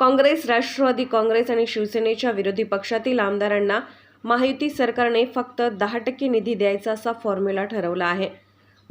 काँग्रेस राष्ट्रवादी काँग्रेस आणि शिवसेनेच्या विरोधी पक्षातील आमदारांना महायुती सरकारने फक्त दहा टक्के निधी द्यायचा असा फॉर्म्युला ठरवला आहे.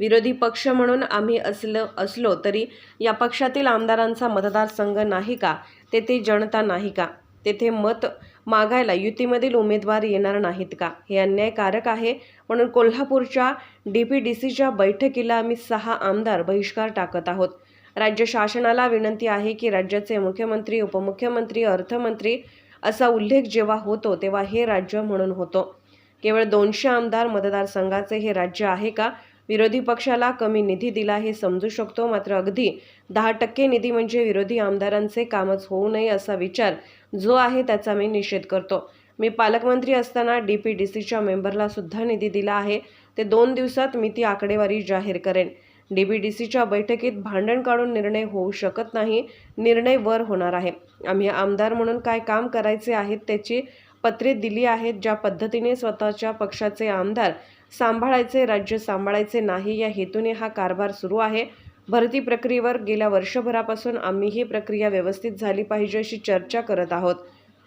विरोधी पक्ष म्हणून आम्ही असलं असलो तरी या पक्षातील आमदारांचा मतदारसंघ नाही का? तेथे जनता नाही का? तेथे मत मागायला युतीमधील उमेदवार येणार नाहीत का? हे अन्यायकारक आहे. म्हणून कोल्हापूरच्या डी पी डी सीच्या बैठकीला आम्ही सहा आमदार बहिष्कार टाकत आहोत. राज्य शासनाला विनंती आहे की राज्याचे मुख्यमंत्री उपमुख्यमंत्री अर्थमंत्री असा उल्लेख जेव्हा होतो तेव्हा हे राज्य म्हणून होतो. केवळ दोनशे आमदार मतदारसंघाचे हे राज्य आहे का? विरोधी पक्षाला कमी निधी दिला हे समजू शकतो मात्र अगदी दहा टक्के निधी म्हणजे विरोधी आमदारांचे कामच होऊ नये असा विचार जो आहे त्याचा मी निषेध करतो. मी पालकमंत्री असताना डी पी डी सीच्या मेंबरला सुद्धा निधी दिला आहे. ते दोन दिवसात मी ती आकडेवारी जाहीर करेन. डी बी डी सीच्या बैठकीत भांडण काढून निर्णय होऊ शकत नाही निर्णय वर होणार आहे. आम्ही आमदार म्हणून काय काम करायचे आहेत त्याची पत्रे दिली आहेत ज्या पद्धतीने स्वतःच्या पक्षाचे आमदार सांभाळायचे राज्य सांभाळायचे नाही या हेतूने हा कारभार सुरू आहे. भरती प्रक्रियेवर गेल्या वर्षभरापासून आम्ही ही प्रक्रिया व्यवस्थित झाली पाहिजे अशी चर्चा करत आहोत.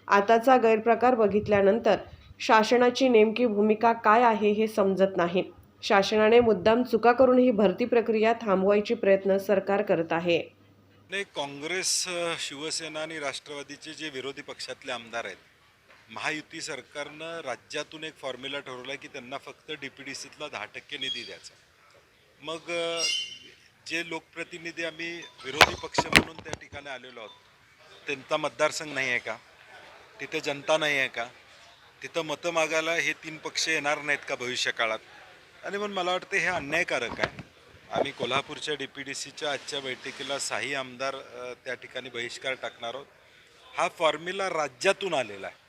आताचा गैरप्रकार बघितल्यानंतर शासनाची नेमकी भूमिका काय आहे हे समजत नाही. शासनाने मुद्दाम चुका करून ही भरती प्रक्रिया थांबवायची प्रयत्न सरकार करत आहे. नाही काँग्रेस शिवसेना आणि राष्ट्रवादीचे जे विरोधी पक्षातले आमदार आहेत महायुती सरकारनं राज्यातून एक फॉर्म्युला ठरवला आहे की त्यांना फक्त डी पी डी सीतला दहा टक्के निधी द्यायचा. मग जे लोकप्रतिनिधी आम्ही विरोधी पक्ष म्हणून त्या ठिकाणी आलेलो आहोत त्यांचा मतदारसंघ नाही आहे का? तिथे जनता नाही आहे का? तिथं मतं मागायला हे तीन पक्ष येणार नाहीत का भविष्यकाळात? आणि म्हणून मला वाटतं हे अन्यायकारक आहे. आम्ही कोल्हापूरच्या डी पी डी सीच्या आजच्या बैठकीला साही आमदार त्या ठिकाणी बहिष्कार टाकणार आहोत. हा फॉर्म्युला राज्यातून आलेला आहे.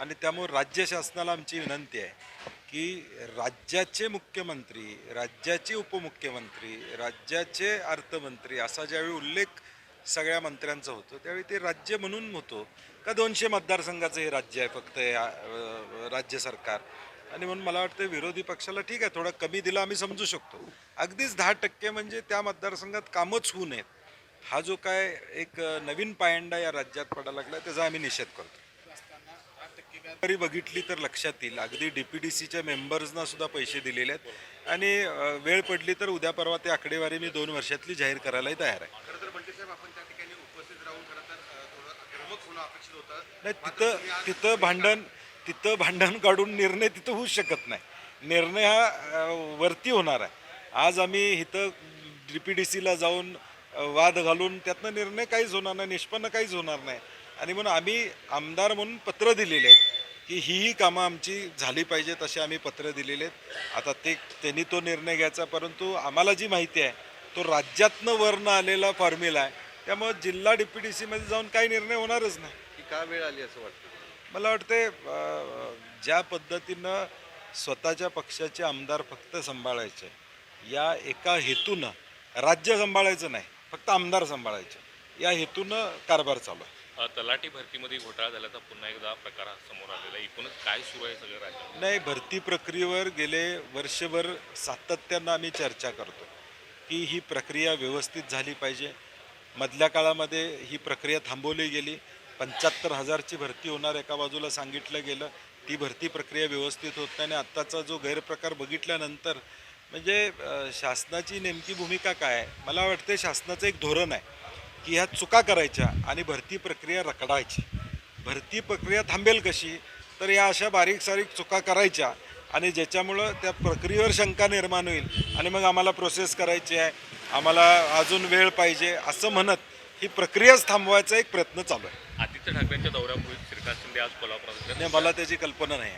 आणि त्यामुळे राज्य शासनाला आमची विनंती आहे की राज्याचे मुख्यमंत्री राज्याचे उपमुख्यमंत्री राज्याचे अर्थमंत्री असा ज्यावेळी उल्लेख सगळ्या मंत्र्यांचा होतो त्यावेळी ते राज्य म्हणून होतो. का दोनशे मतदारसंघाचं हे राज्य आहे फक्त राज्य सरकार? आणि म्हणून मला वाटतं विरोधी पक्षाला ठीक आहे थोडा कमी दिला आम्ही समजू शकतो. अगदीच दहा टक्के म्हणजे त्या मतदारसंघात कामच होऊ नयेत. हा जो काय एक नवीन पायंडा या राज्यात पडायला लागला त्याचा आम्ही निषेध करतो. तरी बघितली तर लक्षात येईल. अगदी डी पी डी सीच्या मेंबर्सना सुद्धा पैसे दिलेले आहेत. आणि वेळ पडली तर उद्या परवा ते आकडेवारी मी दोन वर्षातली जाहीर करायलाही तयार आहे. नाही तिथं तिथं भांडण तिथं भांडण काढून निर्णय तिथं होऊ शकत नाही. निर्णय हा वरती होणार आहे. आज आम्ही इथं डी पी डी सीला जाऊन वाद घालून त्यातनं निर्णय काहीच होणार नाही निष्पन्न काहीच होणार नाही. आणि म्हणून आम्ही आमदार म्हणून पत्र दिलेले आहेत की ही ही कामं आमची झाली पाहिजेत असे आम्ही पत्र दिलेले आहेत. आता ते त्यांनी तो निर्णय घ्यायचा परंतु आम्हाला जी माहिती आहे तो राज्यातनं वरनं आलेला फॉर्म्युला आहे. त्यामुळे जिल्हा डी पी डी सीमध्ये जाऊन काही निर्णय होणारच नाही. की का वेळ आली असं वाटतं? मला वाटते ज्या पद्धतीनं स्वतःच्या पक्षाचे आमदार फक्त सांभाळायचे या एका हेतूनं राज्य सांभाळायचं नाही फक्त आमदार सांभाळायचे या हेतूनं कारभार चालू आहे. तलाठी भरतीमध्ये घोटाळा झाल्याचा पुन्हा एकदा प्रकार समोर आलेला आहे. एकूणच काय सुरू आहे सगळं राज्यात नाही भरती प्रक्रियेवर गेले वर्षभर सातत्यानं आम्ही चर्चा करतो की ही प्रक्रिया व्यवस्थित झाली पाहिजे. मधल्या काळामध्ये ही प्रक्रिया थांबवली गेली. पंच्याहत्तर हजारची भरती होणार एका बाजूला सांगितलं गेलं. ती भरती प्रक्रिया व्यवस्थित होत नाही आणि आत्ताचा जो गैरप्रकार बघितल्यानंतर म्हणजे शासनाची नेमकी भूमिका काय आहे? मला वाटते शासनाचं एक धोरण आहे की ह्या चुका करायच्या आणि भरती प्रक्रिया रखडायची. भरती प्रक्रिया थांबेल कशी? तर या अशा बारीक सारीक चुका करायच्या आणि ज्याच्यामुळं त्या प्रक्रियेवर शंका निर्माण होईल आणि मग आम्हाला प्रोसेस करायची आहे. आम्हाला अजून वेळ पाहिजे असं म्हणत ही प्रक्रियाच थांबवायचा एक प्रयत्न चालू आहे. आदित्य ठाकरेंच्या दौऱ्यामुळे श्रीकांत शिंदे आज कोल्हापुरात होते. आणि मला त्याची कल्पना नाही